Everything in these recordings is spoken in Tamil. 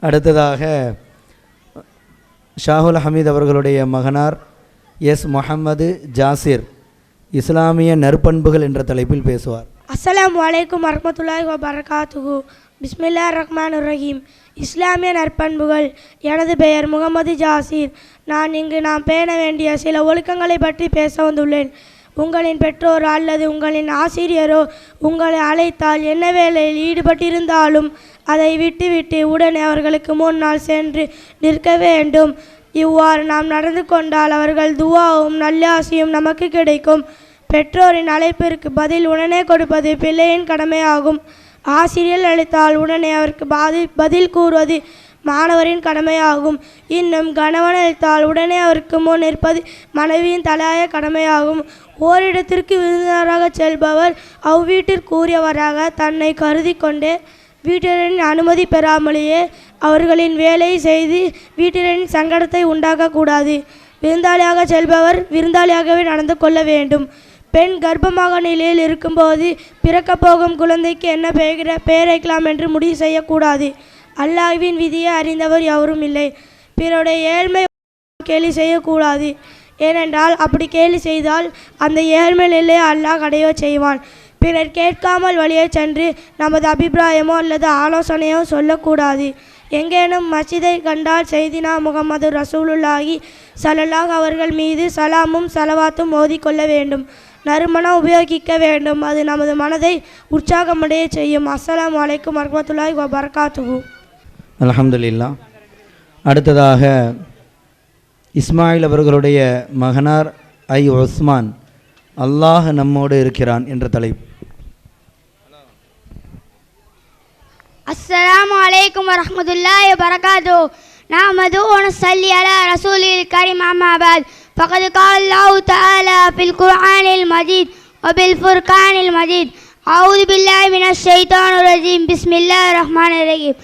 அடுத்ததாக ஷாஹுல் ஹமீத் அவர்களுடைய மகனார் எஸ் முகமது ஜாசிர் இஸ்லாமிய நற்பண்புகள் என்ற தலைப்பில் பேசுவார். அஸ்லாம் அலைக்கும் வரமத்துல்லாஹி வபரகாத்துகு பிஸ்மில்லா ரஹ்மான் ரஹீம். இஸ்லாமிய நற்பண்புகள். எனது பெயர் முகமது ஜாசீர். நான் இங்கு நாம் பேண வேண்டிய சில ஒழுக்கங்களை பற்றி பேச வந்துள்ளேன். உங்களின் பெற்றோர் அல்லது உங்களின் ஆசிரியரோ உங்களை அழைத்தால் என்ன வேலையில் ஈடுபட்டிருந்தாலும் அதை விட்டுவிட்டு உடனே அவர்களுக்கு முன்னால் சென்று நிற்க வேண்டும். இவ்வாறு நாம் நடந்து கொண்டால் அவர்கள் துவாவும் நல்லாசியும் நமக்கு கிடைக்கும். பெற்றோரின் அழைப்பிற்கு பதில் உடனே கொடுப்பது பிள்ளையின் கடமையாகும். ஆசிரியர் அழைத்தால் உடனே அவருக்கு பாதி பதில் கூறுவது மாணவரின் கடமையாகும். இன்னும் கணவன் அழைத்தால் உடனே அவருக்கு முன் நிற்பது மனைவியின் தலையாய கடமையாகும். ஓரிடத்திற்கு விருந்தினராக செல்பவர் அவ்வீட்டிற்குரியவராக தன்னை கருதி கொண்டே வீட்டினரின் அனுமதி பெறாமலேயே அவர்களின் வேலையை செய்து வீட்டினரின் சங்கடத்தை உண்டாக்கக்கூடாது. விருந்தாளியாக செல்பவர் விருந்தாளியாகவே நடந்து கொள்ள வேண்டும். பெண் கர்ப்பமாக நிலையில் இருக்கும்போது பிறக்கப் போகும் குழந்தைக்கு என்ன பெயர பெயர் வைக்கலாம் என்று முடிவு செய்யக்கூடாது. அல்லாஹ்வின் விதியை அறிந்தவர் எவரும் இல்லை. பிறருடைய ஏழ்மை கேலி செய்யக்கூடாது. ஏனென்றால் அப்படி கேலி செய்தால் அந்த ஏழ்மை நிலையை அல்லாஹ் அடைய செய்வான். பிறர் கேட்காமல் வழியே சென்று நமது அபிப்பிராயமோ அல்லது ஆலோசனையோ சொல்லக்கூடாது. எங்கேனும் மசிதை கண்டால் செய்தினா முகமது ரசூலுல்லாஹி சலல்லாஹ் அவர்கள் மீது சலாமும் சலவாத்தும் ஓதிக்கொள்ள வேண்டும். நறுமணம் உபயோகிக்க வேண்டும். அது நமது மனதை உற்சாகமடைய செய்யும். அஸ்லாம் அலைக்கும் வரமத்துல்லாஹி வபரகாத்துஹு. அலமதுல்லா அடுத்ததாக இஸ்மாயில் அவர்களுடைய மகனார் ஐ உஸ்மான். அல்லாஹ் நம்மோடு இருக்கிறான் என்ற தலைப்பு. السلام عليكم ورحمة الله وبركاته نحمده ونصلي على رسوله الكريم أما بعد فقد قال الله تعالى في القرآن المجيد وبالفرقان المجيد أعوذ بالله من الشيطان الرجيم بسم الله الرحمن الرحيم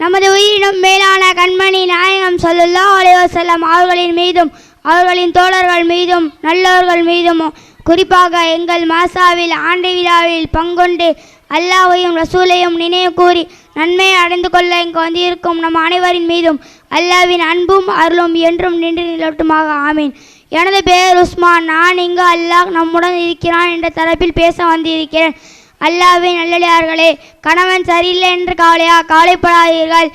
நமது உயிரினும் மேலான கண்மணி நாயகம் ஸல்லல்லாஹு அலைஹி வஸல்லம் அவர்களின் மீதும் அவர்களின் தோழர்கள் மீதும் நல்லவர்கள் மீதும் குறிப்பாக எங்கள் மாசாவில் ஆண்டு விழாவில் பங்கொண்டு அல்லாவையும் ரசூலையும் நினைவு கூறி நன்மையை அடைந்து கொள்ள இங்கு வந்திருக்கும் நம் அனைவரின் மீதும் அல்லாஹ்வின் அன்பும் அருளும் என்றும் நின்று நிலட்டுமாக ஆமீன். எனது பெயர் உஸ்மான். நான் இங்கு அல்லாஹ் நம்முடன் இருக்கிறான் என்ற தரப்பில் பேச வந்திருக்கிறேன். அல்லாஹ்வின் நல்லடியார்களே கணவன் சரியில்லை என்று கவலையா? கவலைப்படாதீர்கள்.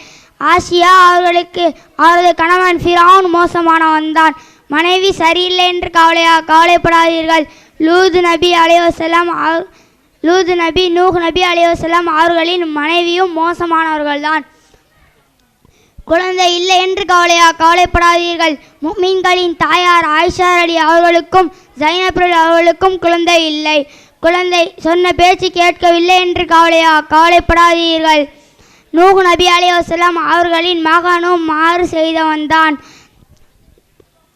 ஆசியா அவர்களுக்கு அவரது கணவன் ஃபிரான் மோசமானவன் தான். மனைவி சரியில்லை என்று கவலையா? கவலைப்படாதீர்கள். லூது நபி அலைவசலாம் லூது நபி நூஹ் நபி அலைவசலாம் அவர்களின் மனைவியும் மோசமானவர்கள்தான். குழந்தை இல்லை என்று கவலையா கவலைப்படாதீர்கள். மீன்களின் தாயார் ஆயிஷா அலி அவர்களுக்கும் ஜைனப்ரல் அவர்களுக்கும் குழந்தை இல்லை. குழந்தை சொன்ன பேச்சு கேட்கவில்லை என்று கவலையா கவலைப்படாதீர்கள். நூஹ் நபி அலைவசலாம் அவர்களின் மகனும் மாறு செய்தவன்தான்.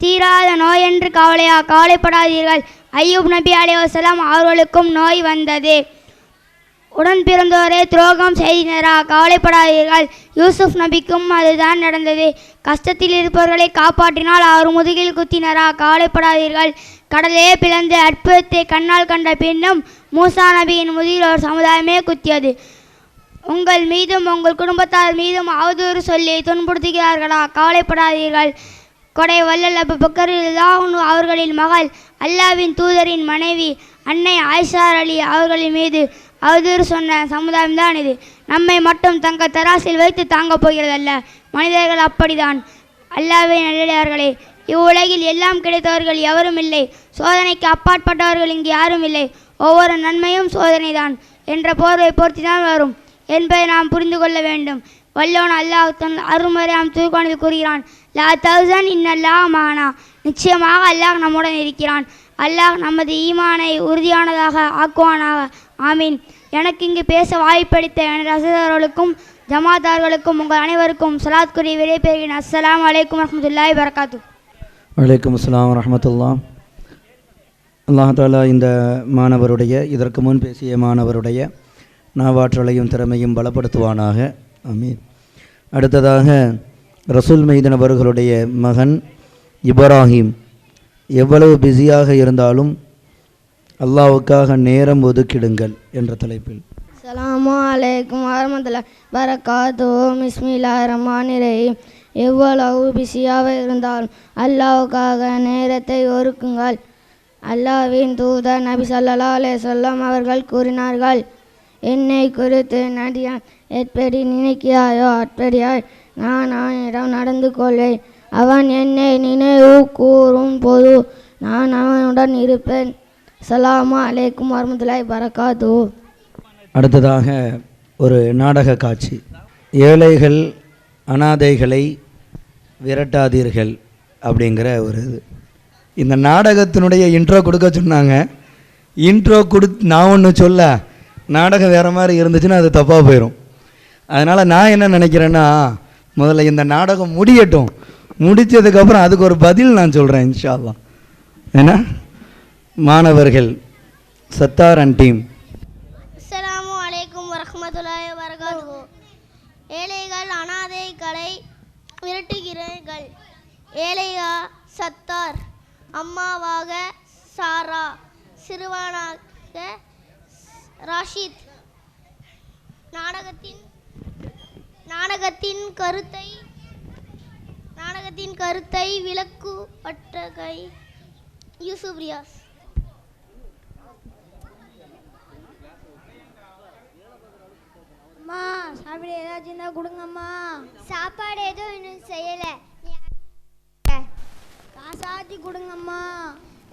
தீராத நோய் என்று கவலையா கவலைப்படாதீர்கள். ஐயூப் நபி அலைவசலாம் அவர்களுக்கும் நோய் வந்தது. உடன் பிறந்தோரே துரோகம் செய்தினரா கவலைப்படாதீர்கள். யூசுப் நபிக்கும் அதுதான் நடந்தது. கஷ்டத்தில் இருப்பவர்களை காப்பாற்றினால் அவர் முதுகில் குத்தினரா கவலைப்படாதீர்கள். கடலே பிளந்து அற்புதத்தை கண்ணால் கண்ட பின்னும் மூசா நபியின் முதுகில் ஒரு சமுதாயமே குத்தியது. உங்கள் மீதும் உங்கள் குடும்பத்தார் மீதும் அவதூறு சொல்லி துன்புறுத்துகிறார்களா? கவலைப்படாதீர்கள். கொடை வல்லல் அபு பக்கர் அவர்களின் மகள் அல்லாவின் தூதரின் மனைவி அன்னை ஆயிஷார் அலி அவர்களின் மீது அவதூறு சொன்ன சமுதாயம்தான் இது. நம்மை மட்டும் தங்க தராசில் வைத்து தாங்கப் போகிறதல்ல. மனிதர்கள் அப்படிதான் அல்லாவே நல்லடியார்களே இவ்வுலகில் எல்லாம் கிடைத்தவர்கள் எவரும் இல்லை. சோதனைக்கு அப்பாற்பட்டவர்கள் இங்கு யாரும் இல்லை. ஒவ்வொரு நன்மையும் சோதனைதான். என்ற போர்வை பொருத்தி தான் வரும். என்பதை நாம் புரிந்து கொள்ள வேண்டும். வல்லோன் அல்லாஹ் தன் அருமறையாம் தூக்கணில் கூறுகிறான். லா தௌசன் இன்னல்லா மானா. நிச்சயமாக அல்லாஹ் நம்முடன் இருக்கிறான். அல்லாஹ் நமது ஈமானை உறுதியானதாக ஆக்குவானாக. ஆமீன். எனக்கு இங்கு பேச வாய்ப்பளித்த எனது ரசிகர்களுக்கும் ஜமாதார்களுக்கும் உங்கள் அனைவருக்கும் சலாத் கூறி விடைபெறுகிறேன் அஸ்லாம் வலைக்கம் வரமத்துல்லாய் வரகாத்து வலைக்கம் அஸ்லாம் வரமத்துல்லா அல்லாஹாலா இந்த மாணவருடைய இதற்கு முன் பேசிய மாணவருடைய நாவாற்றலையும் திறமையும் பலப்படுத்துவானாக. ஆமீன். அடுத்ததாக ரசூல் மெய்தன் அவர்களுடைய மகன் இப்ராஹிம் எவ்வளவு பிஸியாக இருந்தாலும் அல்லாவுக்காக நேரம் ஒதுக்கிடுங்கள் என்ற தலைப்பில். சலாமா அலைக்கும் வரமதுல்லா பரகாதோ மிஸ்மிலா ரமான் ரஹீம். எவ்வளவு பிஸியாக இருந்தாலும் அல்லாவுக்காக நேரத்தை ஒருக்குங்கள் அல்லாவின் தூதர் நபி சல்லா அலே சொல்லம் அவர்கள் கூறினார்கள் என்னை குறித்து நடியான் எப்படி நினைக்கிறாயோ அப்படியாய் நான் அவனிடம் நடந்து கொள்வேன். அவன் என்னை நினைவு கூறும் போது நான் அவனுடன் இருப்பேன். சலாமா அலைக்கும் வரமத்துல்லாஹி பறக்காது அடுத்ததாக ஒரு நாடக காட்சி. ஏழைகள் அனாதைகளை விரட்டாதீர்கள் அப்படிங்கிற ஒரு இது. இந்த நாடகத்தினுடைய இன்ட்ரோ கொடுக்க சொன்னாங்க. இன்ட்ரோ கொடு நான் ஒன்று சொல்ல நாடகம் வேறு மாதிரி இருந்துச்சுன்னா அது தப்பாக போயிடும் அதனால் நான் என்ன நினைக்கிறேன்னா முதல்ல இந்த நாடகம் முடியட்டும். முடித்ததுக்கப்புறம் அதுக்கு ஒரு பதில் நான் சொல்கிறேன் இன்ஷால்லா ஏன்னா மாணவர்கள் சத்தார் அண்ட் டீம். அஸ்ஸலாமு அலைக்கும் வரஹ்மத்துல்லாஹி வரகாத்துஹு ஏழைகள் அனாதைகளை விரட்டுகிறீர்கள். ஏழையா சத்தார் அம்மாவாக சாரா சிறுவனாக ராஷித். நாடகத்தின் நாடகத்தின் கருத்தை நாடகத்தின் கருத்தை விளக்குப்பட்டகை யூசுப் ரியாஸ் அம்மா சாப்பிட ஏதாச்சும் இருந்தால் கொடுங்கம்மா. சாப்பாடு எதுவும் இன்னும் செய்யலை. காசாச்சு கொடுங்கம்மா.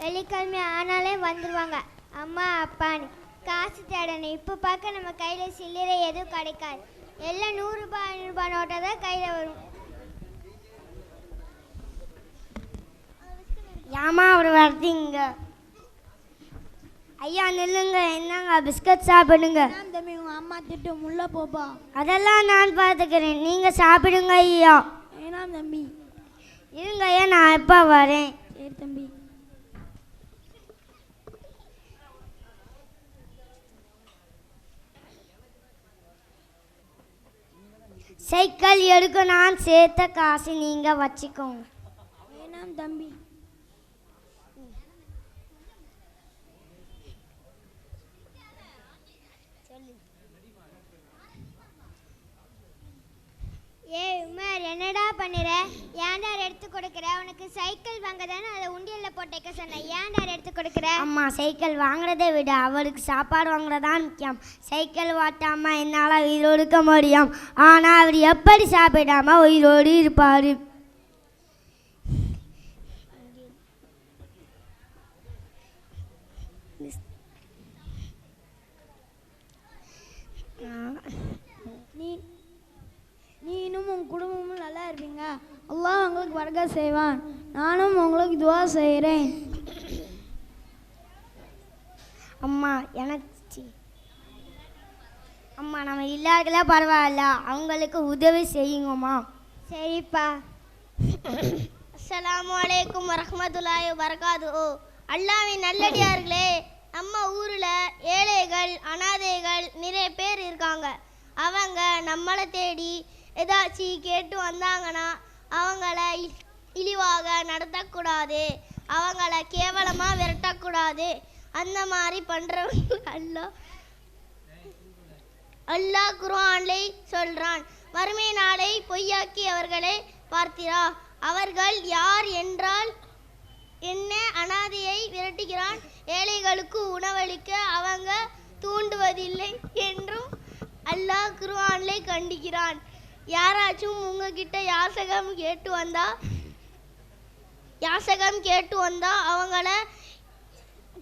வெள்ளிக்கிழமை ஆனாலே வந்துடுவாங்க அம்மா அப்பான்னு காசு தேடணும். இப்போ பார்க்க நம்ம கையில் சில்லறை எதுவும் கிடைக்காது. எல்லாம் நூறுரூபா ஐநூறுரூபா நோட்டை தான் கையில் வரும். ஏமா அவர் வர்றீங்க ஐயா நில்லுங்க. என்னங்க பிஸ்கட் சாப்பிடுங்க. தம்பி உங்கள் அம்மா திட்டு முள்ள போப்பா. அதெல்லாம் நான் பார்த்துக்கிறேன் நீங்கள் சாப்பிடுங்க ஐயா. ஏனாம் தம்பி. இருங்க ஐயா நான் எப்போ வரேன். சரி தம்பி. சைக்கிள் எடுக்க நான் சேர்த்த காசு நீங்கள் வச்சுக்கோங்க. வேணாம் தம்பி ஏய் உமர் என்னடா பண்ணுற? ஏன்டா எடுத்து கொடுக்குற? உனக்கு சைக்கிள் வாங்க தானே அதை உண்டியலில் போட்டேக்க சொன்னேன் ஏன்டா எடுத்து கொடுக்குற? அம்மா சைக்கிள் வாங்குறதை விட. அவளுக்கு சாப்பாடு வாங்குறதான் முக்கியம். சைக்கிள் ஓட்டாமல் என்னால் உயிரோடு இருக்க முடியும். ஆனால் அவர் எப்படி சாப்பிடாம உயிரோடு இருப்பார் நீ நீனும் உன் குடும்பமும் நல்லா இருப்பீங்க வரக செய்வான். நானும் உங்களுக்கு துவா செய்கிறேன். அம்மா எனக்கு அம்மா நம்ம இல்லாதல பரவாயில்ல. அவங்களுக்கு உதவி செய்யுங்கம்மா. சரிப்பா. அஸ்ஸலாமு அலைக்கும் வரஹ்மத்துல்லாஹி வரகாது ஓ அல்லாவின் நல்லடியார்களே நம்ம ஊரில் ஏழைகள் அனாதைகள் நிறைய பேர் இருக்காங்க. அவங்க நம்மளை தேடி ஏதாச்சும் கேட்டு வந்தாங்கன்னா அவங்கள இழிவாக நடத்தக்கூடாது. அவங்கள கேவலமாக விரட்டக்கூடாது. அந்த மாதிரி பண்ணுறவங்க அல்லா அல்லாஹ் குர்ஆனிலே சொல்றான். வறுமை நாளை பொய்யாக்கி அவர்களை பார்த்திரா. அவர்கள் யார் என்றால் என்ன அனாதையை விரட்டுகிறான்? ஏழைகளுக்கு உணவளிக்க அவங்க தூண்டுவதில்லை என்றும் அல்லாஹ் குர்ஆனிலே கண்டிக்கிறான். யாராச்சும் உங்ககிட்ட யாசகம் கேட்டு வந்தா யாசகம் கேட்டு வந்தா அவங்கள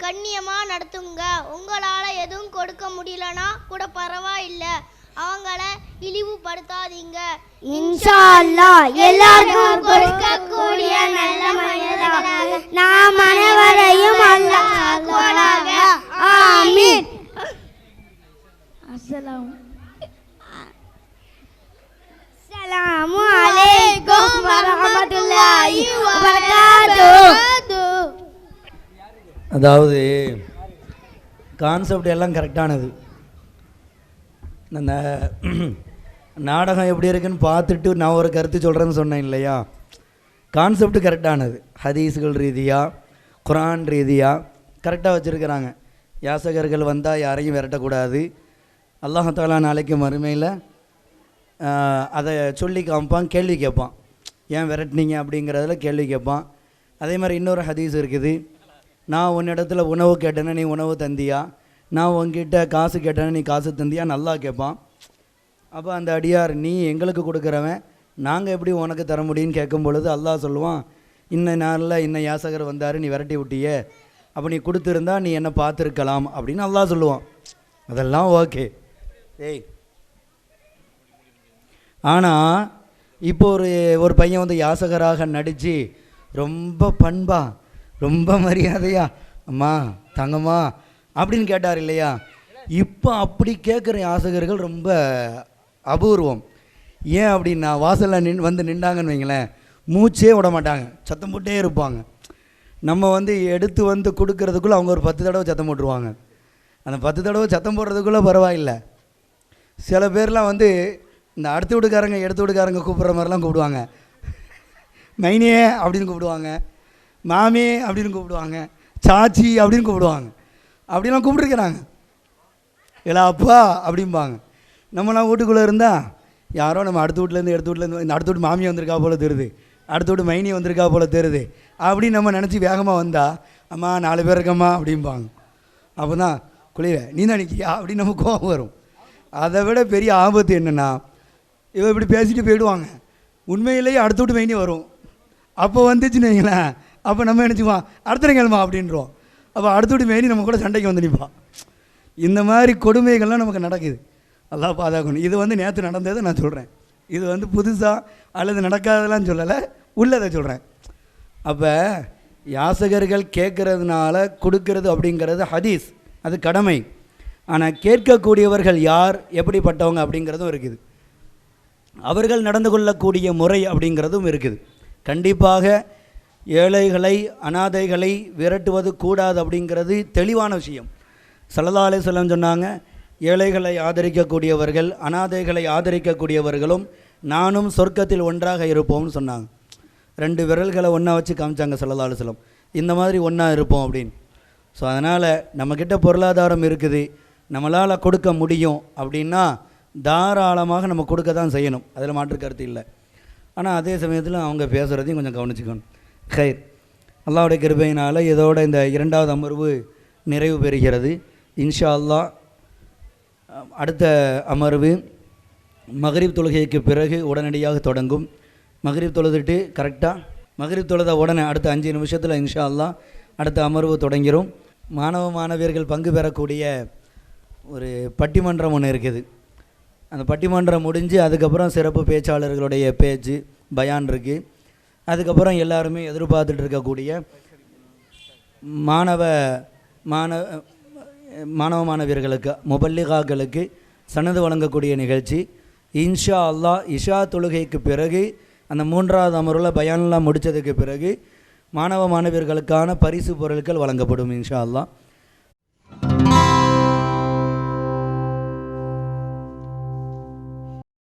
கண்ணியமா நடத்துங்க. உங்களால எதுவும் கொடுக்க முடியலனா கூட பரவாயில்ல. அவங்கள இழிவுபடுத்தாதீங்க. இன்ஷா அல்லாஹ் எல்லாருக்கும் கொடுக்கக்கூடிய நல்ல மனிதர்களாக நாம் அனைவரையும் அல்லாஹ் ஆமீன். அஸ்ஸலாம் அஸ்ஸலாமு அலைக்கும் வரஹ்மத்துல்லாஹி வபரகாத்துஹு அதாவது கான்செப்ட் எல்லாம் கரெக்டானது அந்த நாடகம் எப்படி இருக்குன்னு பார்த்துட்டு நான் ஒரு கருத்து சொல்கிறேன்னு சொன்னேன் இல்லையா? கான்செப்ட் கரெக்டானது ஹதீஸ்கள் ரீதியாக குரான் ரீதியாக கரெக்டாக வச்சுருக்கிறாங்க. யாசகர்கள் வந்தால் யாரையும் விரட்டக்கூடாது. அல்லாஹாலா நாளைக்கு மறுமையில் அதை சொல்லி காமிப்பான் கேள்வி கேட்பான். ஏன் விரட்டினீங்க அப்படிங்கிறதுல கேள்வி கேட்பான். அதே மாதிரி இன்னொரு ஹதீஸ் இருக்குது. நான் உன்னிடத்துல உணவு கேட்டேன்னா நீ உணவு தந்தியா? நான் உன்கிட்ட காசு கேட்டேன்னா நீ காசு தந்தியா? நல்லா கேட்பான். அப்போ அந்த அடியார் நீ எங்களுக்கு கொடுக்குறவன் நாங்கள் எப்படி உனக்கு தர முடியும்னு கேட்கும் பொழுது அல்லாஹ் சொல்லுவான் இன்ன நாளில் இன்ன யாசகர் வந்தார் நீ விரட்டி விட்டியே. அப்போ நீ கொடுத்துருந்தா நீ என்ன பார்த்துருக்கலாம் அப்படின்னு அல்லாஹ் சொல்லுவான். அதெல்லாம் ஓகே. ஏய் ஆனால் இப்போ ஒரு ஒரு பையன் வந்து யாசகராக நடித்து ரொம்ப பண்பா ரொம்ப மரியாதையா அம்மா தங்கம்மா அப்படின்னு கேட்டார் இல்லையா? இப்போ அப்படி கேட்குற யாசகர்கள் ரொம்ப அபூர்வம். ஏன் அப்படின்னா வாசலில் நின் வந்து நின்றாங்கன்னு வைங்களேன் மூச்சே விட மாட்டாங்க சத்தம் போட்டே இருப்பாங்க. நம்ம வந்து எடுத்து வந்து கொடுக்கறதுக்குள்ளே அவங்க ஒரு பத்து தடவை சத்தம் போட்டுருவாங்க. அந்த பத்து தடவை சத்தம் போடுறதுக்குள்ளே பரவாயில்லை. சில பேர்லாம் வந்து இந்த அடுத்த வீட்டுக்காரங்க எடுத்த வீட்டுக்காரங்க கூப்பிட்ற மாதிரிலாம் கூப்பிடுவாங்க. மைனியே அப்படின்னு கூப்பிடுவாங்க. மாமி அப்படின்னு கூப்பிடுவாங்க. சாச்சி அப்படின்னு கூப்பிடுவாங்க. அப்படிலாம் கூப்பிட்டுருக்குறாங்க. இல்லை அப்பா அப்படிம்பாங்க. நம்மலாம் வீட்டுக்குள்ளே இருந்தால் யாரோ நம்ம அடுத்த வீட்டிலேருந்து எடுத்து வீட்லேருந்து இந்த அடுத்த வீட்டு மாமியை வந்திருக்கா போல் தெரியுது. அடுத்த வீட்டு மைனி வந்திருக்கா போல் தெரியுது. அப்படின்னு நம்ம நினச்சி வேகமாக வந்தால் அம்மா நாலு பேர் இருக்கம்மா அப்படிம்பாங்க. அப்போ தான் குளிர நீ தான் நிற்கியா அப்படின்னு நம்ம கோபம் வரும். அதை விட பெரிய ஆபத்து என்னென்னா இவ இப்படி பேசிட்டு போயிடுவாங்க. உண்மையிலேயே அடுத்த விட்டு மைனி வரும். அப்போ வந்துச்சுன்னு வைங்களேன். அப்போ நம்ம நினச்சிக்குவோம் அடுத்த கிழமா அப்படின்றோம். அப்போ அடுத்த விட்டு மைனி நம்ம கூட சண்டைக்கு வந்து நிற்பான் இந்த மாதிரி கொடுமைகள்லாம் நமக்கு நடக்குது. நல்லா பாதுகாக்கணும். இது வந்து நேற்று நடந்ததை நான் சொல்கிறேன் இது வந்து புதுசாக அல்லது நடக்காதெல்லாம் சொல்லலை. உள்ளதை சொல்கிறேன் அப்போ யாசகர்கள் கேட்கறதுனால கொடுக்கறது அப்படிங்கிறது ஹதீஸ். அது கடமை. ஆனால் கேட்கக்கூடியவர்கள் யார்? எப்படிப்பட்டவங்க அப்படிங்கிறதும் இருக்குது. அவர்கள் நடந்து கொள்ளக்கூடிய முறை அப்படிங்கிறதும் இருக்குது. கண்டிப்பாக ஏழைகளை அனாதைகளை விரட்டுவது கூடாது அப்படிங்கிறது தெளிவான விஷயம். சல்லல்லா அலிஸ்லாம் சொன்னாங்க ஏழைகளை ஆதரிக்கக்கூடியவர்கள் அனாதைகளை ஆதரிக்கக்கூடியவர்களும் நானும் சொர்க்கத்தில் ஒன்றாக இருப்போம்னு சொன்னாங்க. ரெண்டு விரல்களை ஒன்றா வச்சு காமிச்சாங்க சல்லல்லா அலிஸ்லாம் இந்த மாதிரி ஒன்றா இருப்போம் அப்படின்னு. ஸோ அதனால் நம்மக்கிட்ட பொருளாதாரம் இருக்குது நம்மளால் கொடுக்க முடியும் அப்படின்னா தாராளமாக நம்ம கொடுக்க தான் செய்யணும். அதில் மாற்று கருத்து இல்லை. ஆனால் அதே சமயத்தில் அவங்க பேசுகிறதையும் கொஞ்சம் கவனிச்சுக்கணும். ஹைர் அல்லாவுடைய கிருபையினால் இதோட இந்த இரண்டாவது அமர்வு நிறைவு பெறுகிறது. இன்ஷா அல்லா அடுத்த அமர்வு மகரிப் தொழுகைக்கு பிறகு உடனடியாக தொடங்கும். மகரிப் தொழுதுட்டு கரெக்டாக மகரிப் தொழுத உடனே அடுத்த அஞ்சு நிமிஷத்தில் இன்ஷா அல்லா அடுத்த அமர்வு தொடங்கிடும் மாணவ மாணவியர்கள் பங்கு பெறக்கூடிய ஒரு பட்டிமன்றம் ஒன்று இருக்குது. அந்த பட்டிமன்றம் முடிஞ்சு அதுக்கப்புறம் சிறப்பு பேச்சாளர்களுடைய பேச்சு பயான் இருக்குது அதுக்கப்புறம் எல்லாருமே எதிர்பார்த்துட்டு இருக்கக்கூடிய மாணவ மாணவ மாணவ மாணவியர்களுக்கு முபல்லிகாக்களுக்கு சனது வழங்கக்கூடிய நிகழ்ச்சி. இன்ஷா அல்லா இஷா தொழுகைக்கு பிறகு அந்த மூன்றாவது அமர்வில் பயான்லாம் முடித்ததுக்கு பிறகு மாணவ மாணவியர்களுக்கான பரிசு பொருட்கள் வழங்கப்படும் இன்ஷா அல்லா